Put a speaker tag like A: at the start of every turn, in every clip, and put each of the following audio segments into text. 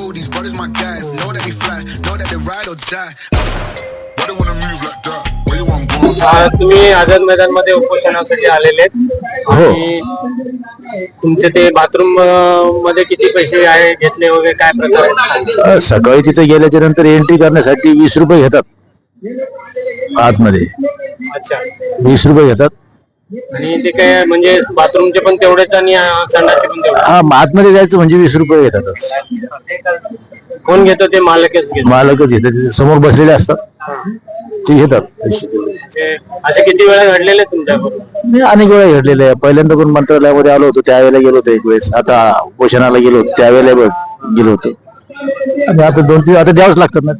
A: know these brothers my guys. Know that we fly, know that they ride or die. Why they wanna move like that?
B: तुम्ही आझाद मैदानमध्ये उपोषणासाठी आलेले
C: हो.
B: आणि तुमचे ते बाथरूममध्ये किती पैसे आहे घेतले वगैरे काय प्रकार
C: सकाळी तिथे गेल्याच्यानंतर एंट्री करण्यासाठी वीस रुपये घेतात आतमध्ये
B: अच्छा
C: वीस रुपये घेतात
B: आणि ते काय म्हणजे बाथरूमचे पण तेवढेच आणि संडासचे पण तेवढे
C: हा आतमध्ये जायचं म्हणजे वीस रुपये घेतातच.
B: कोण घेतो ते मालकच घेतो.
C: मालकच तिथे समोर बसलेले असतात. ते घेतात. पैसे.
B: असे किती वेळा घडलेले
C: मी अनेक वेळा घडलेले आहे. पहिल्यांदा पण मंत्रालयामध्ये आलो होतो त्यावेळेला गेलो होतो एक वेळेस. आता पोषणाला गेलो होतो त्यावेळेला ब- गेलो होतो. आणि आता दोन तीन आता द्यावंच लागतात ना.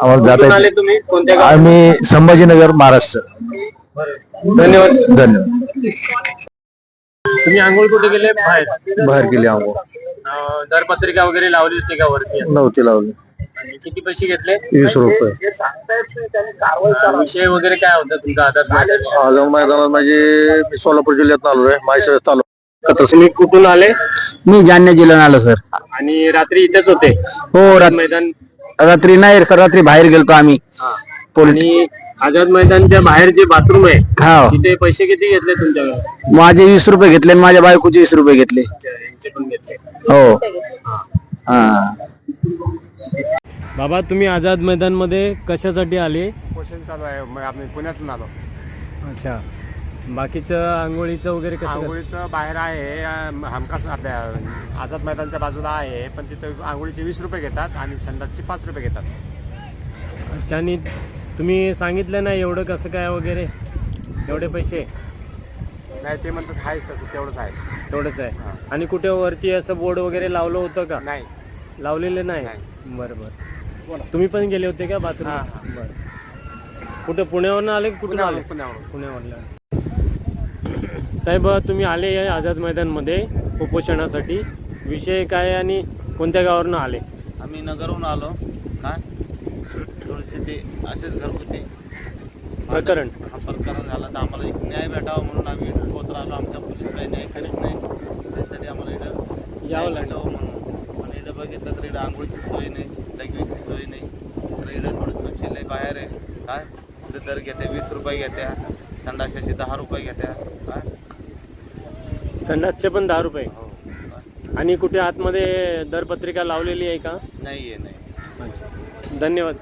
C: आम्हाला जाता
B: आले
C: येत
B: तुम्ही? कोणत्या गावात?
C: आम्ही संभाजीनगर महाराष्ट्र.
B: धन्यवाद.
C: धन्यवाद.
B: तुम्ही आंघोळ कुठे गेले? बाहेर.
C: बाहेर गेले आहो
B: अ, दरपत्रिका वगैरे लावली होती का वरती?
C: नव्हते लावले.
B: आणि किती पैसे घेतले?
C: वीस रुपये.
B: विषय वगैरे काय होता तुमचा आधार
C: आझम मैदानात म्हणजे मी सोलापूर जिल्ह्यात आलो आहे. माहेश्वर तालुका.
B: तुम्ही कुठून आले?
C: मी जालना जिल्ह्यात आलो सर.
B: आणि रात्री इथेच होते?
C: हो रात-
B: मैदान?
C: रात्री नाही सर रात्री बाहेर गेलतो आम्ही.
B: आणि आझाद मैदानच्या बाहेर जे बाथरूम आहे
C: हा.
B: तिथे पैसे किती घेतले तुमच्याकडे?
C: माझे वीस रुपये घेतले आणि माझ्या बायकोचे वीस रुपये घेतले.
B: यांचे पण घेतले.
C: हो. हा.
B: बाबा तुम्ही आझाद मैदानमध्ये कशासाठी आले?
D: पोषण चालू आहे. मग आम्ही पुण्यातून आलो.
B: अच्छा. बाकीचं आंघोळीचं वगैरे कसं?
D: आंघोळीचं बाहेर आहे. अं, हमखास आपल्या आझाद मैदानच्या बाजूला आहे. पण तिथं आंघोळीचे वीस रुपये घेतात आणि संडासचे पाच रुपये घेतात.
B: अच्छा आणि तुम्ही सांगितलं नाही एवढं कसं काय वगैरे? एवढे पैसे?
D: नाही ते म्हणतात आहेच तसं तेवढंच आहे.
B: तेवढंच आहे. आणि कुठे वरती असं बोर्ड वगैरे लावलं होतं का?
D: नाही.
B: लावलेलं नाही? बरं बरं. तुम्ही पण गेले होते का बाथरूम? बरं. कुठे पुण्यावरून आले की कुठून आले?
D: पुण्यावरून पुण्यावरून.
B: पुण्यावरला साहेब तुम्ही आले या आझाद मैदानमध्ये उपोषणासाठी. विषय काय आणि कोणत्या गावावरून आले?
E: आम्ही नगरहून आलो. काय? ते असेच घरगुती
B: प्रकरण.
E: हा प्रकरण झाला तर आम्हाला एक न्याय भेटावा म्हणून आम्ही इथं होत राहिलो. आमच्या पोलीस काही न्याय करीत नाही. त्यासाठी आम्हाला इथं
B: यावं लागलं.
E: भेटावं म्हणून. पण इथं बघितलं तर इथं आंघोळीची सोय नाही लगवीची सोय नाही. तर इथं थोडं सुचिलय बाहेर आहे. काय? इथं दर घेते वीस रुपये घेत्या. संडाशाची दहा रुपये घेत्या. काय?
B: संडासचे पण दहा रुपये.
E: हो?
B: आणि कुठे आतमध्ये दरपत्रिका लावलेली आहे का?
E: नाही आहे नाही
B: अच्छा. धन्यवाद.